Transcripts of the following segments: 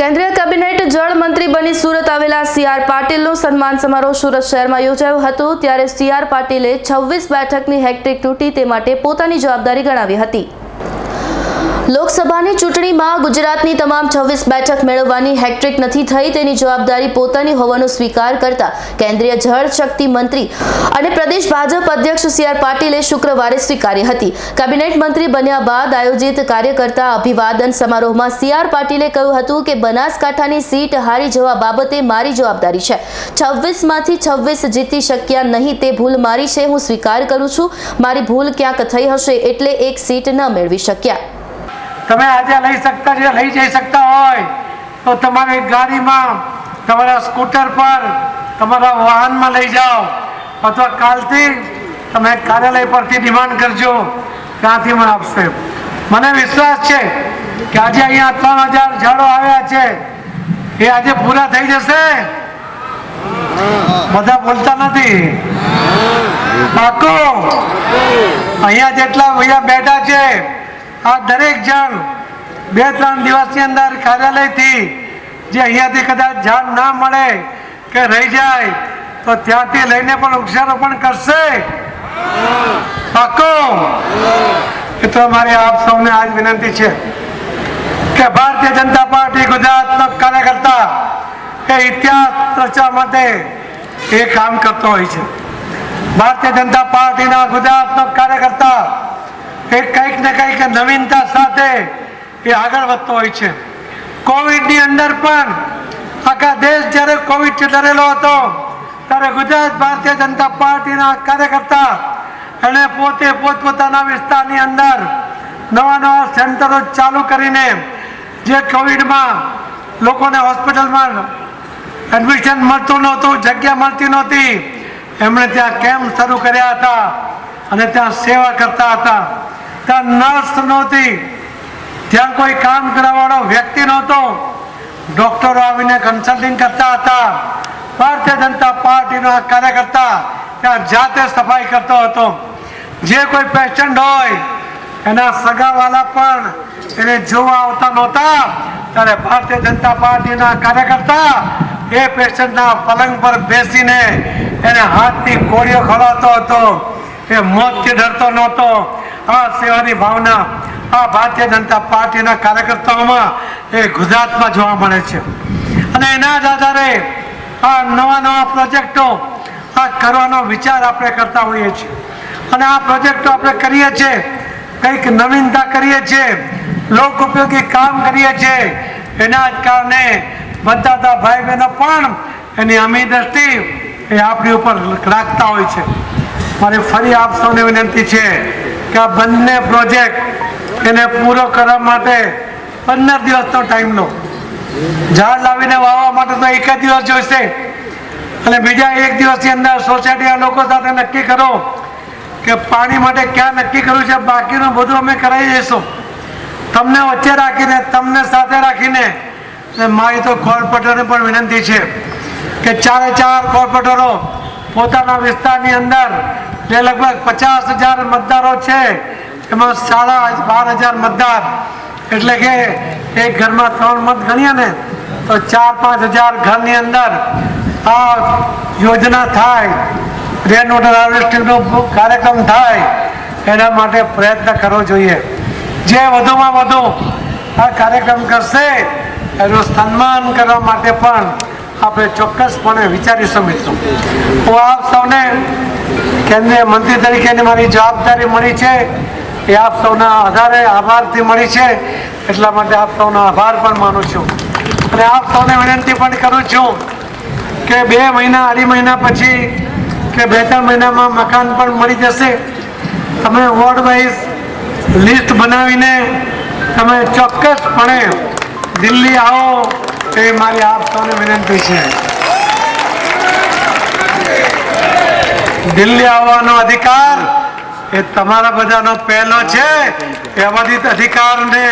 કેન્દ્રીય કેબિનેટ જળ મંત્રી બની સુરત આવેલા સી આર પાટીલનો સન્માન સમારોહ સુરત શહેરમાં યોજાયો હતો, ત્યારે સી આર પાટીલે છવ્વીસ બેઠકની હેક્ટ્રિક તૂટી તે માટે પોતાની જવાબદારી ગણાવી હતી. લોકસભાની ચૂંટણીમાં ગુજરાતની તમામ છવ્વીસ બેઠક મેળવવાની હેક્ટ્રિક નથી થઈ. તેની જવાબદારી પોતાની હોવાનો સ્વીકાર કરતા કેન્દ્રીય જળ શક્તિ મંત્રી અને પ્રદેશ ભાજપ અધ્યક્ષ સી આર પાટીલે શુક્રવારે સ્વીકારી હતી. કેબિનેટ મંત્રી બન્યા બાદ આયોજિત કાર્યકર્તા અભિવાદન સમારોહમાં સી આર પાટીલે કહ્યું હતું કે બનાસકાંઠાની સીટ હારી જવા બાબતે મારી જવાબદારી છે. છવ્વીસમાંથી છવ્વીસ જીતી શક્યા નહીં તે ભૂલ મારી છે, હું સ્વીકાર કરું છું. મારી ભૂલ ક્યાંક થઈ હશે એટલે એક સીટ ન મેળવી શક્યા. તમે આજે લઈ શકતા છે લઈ જઈ શકતા હોય. તો તમારી ગાડીમાં તમારા સ્કૂટર પર તમારા વાહનમાં લઈ જાઓ. અથવા કાલથી તમે કાર્યાલય પરથી ડિમાન્ડ કરજો. ત્યાંથી મને આપશે. મને વિશ્વાસ છે કે આજે અહીંયા ત્રણ હજાર ઝાડો આવ્યા છે. એ આજે પૂરા થઈ જશે? બધા બોલતા નથી. પાકો અહીંયા જેટલા અહીંયા બેઠા છે આ દરેક જણ બે ત્રણ દિવસની અંદર કાર્યાલયથી જે અહીંયાથી કદાચ ઝાડ ના મળે કે રહી જાય, તો ત્યાંથી લઈને પણ વૃક્ષારોપણ કરશે? પાકો એ તો મારી આપ સૌને આજ વિનંતી છે કે ભારતીય જનતા પાર્ટી ગુજરાતનો કાર્યકર્તા એ ઇતિહાસ રચવા માટે એ કામ કરતો હોય છે. ભારતીય જનતા પાર્ટીના ગુજરાતનો કાર્યકર્તા એ કંઈક ને કંઈક નવીનતા સાથે એ આગળ વધતો હોય છે. કોવિડની અંદર પણ આખા દેશ જ્યારે કોવિડથી ડરેલો હતો, ત્યારે ગુજરાત ભારતીય જનતા પાર્ટીના કાર્યકર્તા એણે પોતે પોતપોતાના વિસ્તારની અંદર નવા નવા સેન્ટરો ચાલુ કરીને જે કોવિડમાં લોકોને હોસ્પિટલમાં એડમિશન મળતું નહોતું, જગ્યા મળતી નહોતી, એમણે ત્યાં કેમ્પ શરૂ કર્યા હતા અને ત્યાં સેવા કરતા હતા. ત્યાં નર્સ નહોતી, ત્યાં કોઈ કામ કરવાવાળો વ્યક્તિ નહોતો. ડોક્ટરો આવીને કન્સલ્ટિંગ કરતા હતા. ભારતીય જનતા પાર્ટીના કાર્યકર્તા ત્યાં જાતે સફાઈ કરતો હતો. જે કોઈ પેશન્ટ હોય, એના સગાવાલા પણ એને જોવા આવતા નહોતા. ત્યારે ભારતીય જનતા પાર્ટીના કાર્યકર્તા એ પેશન્ટના પલંગ પર બેસીને એને હાથથી કોળીઓ ખવડાવતો હતો. એ મોતથી ડરતો નહોતો. આ સેવાની ભાવના, આ ભારતીય જનતા પાર્ટીના કાર્યકર્તાઓમાં એ ગુજરાતમાં જોવા મળે છે. અને એના જ આધારે આ નવા નવા પ્રોજેક્ટો આ કરવાનો વિચાર આપણે કરતા હોઈએ છીએ. અને આ પ્રોજેક્ટો આપણે કરીએ છીએ, કંઈક નવીનતા કરીએ છીએ, લોક ઉપયોગી કામ કરીએ છીએ, એના જ કારણે બધા ભાઈ બહેનો પણ એની અમી દ્રષ્ટિ એ આપણી ઉપર રાખતા હોય છે. મારી ફરી આપ સૌને વિનંતી છે કે આ બંને પ્રોજેક્ટ એને પૂરો કરવા માટે પંદર દિવસનો ટાઈમ લો ઝાડ લાવીને વાવવા માટે તો એક જ દિવસ જોઈશે. અને બીજા એક દિવસની અંદર સોસાયટીના લોકો સાથે નક્કી કરો કે પાણી માટે ક્યાં નક્કી કરવું છે, બાકીનું બધું અમે કરાવી દઈશું. તમને વચ્ચે રાખીને, તમને સાથે રાખીને. મારી તો કોર્પોરેટરને પણ વિનંતી છે કે ચારે ચાર કોર્પોરેટરો પોતાના વિસ્તારની અંદર જે લગભગ પચાસ હજાર મતદારો છે. એમાં સાડા બાર હજાર મતદાર. એટલે કે એક ઘરમાં ત્રણ મત ગણીએ ને, તો ચાર પાંચ હજાર ઘરની અંદર આ યોજના થાય. રેન વોટર હાર્વેસ્ટિંગનો કાર્યક્રમ થાય. એના માટે પ્રયત્ન કરવો જોઈએ. જે વધુમાં વધુ આ કાર્યક્રમ કરશે, એનું સન્માન કરવા માટે પણ આપણે ચોક્કસપણે વિચારીશું મિત્રો. હું આપ સૌને કેન્દ્રીય મંત્રી તરીકેની મારી જવાબદારી મળી છે. એ આપ સૌના આધારે આભારથી મળી છે. એટલા માટે આપ સૌનો આભાર પણ માનું છું. અને આપ સૌને વિનંતી પણ કરું છું કે બે મહિના, અઢી મહિના પછી કે બે ત્રણ મહિનામાં મકાન પણ મળી જશે. તમે વોર્ડ વાઇઝ લિસ્ટ બનાવીને તમે ચોક્કસપણે દિલ્હી આવો એ મારી આપ સૌને વિનંતી છે. દિલ્હી આવવાનો અધિકાર એ તમારા બધાનો પહેલો છે. એ અવધિત અધિકારને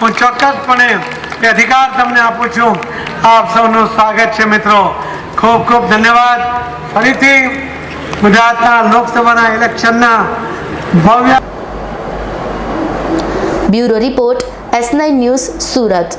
હું ચોક્કસપણે એ અધિકાર તમને આપું છું. આપ સૌનું સ્વાગત છે મિત્રો. ખૂબ ખૂબ ધન્યવાદ. ફરીથી ગુજરાતના લોકસભાના ઇલેક્શનના ભવ્ય bureau report S nine news Surat.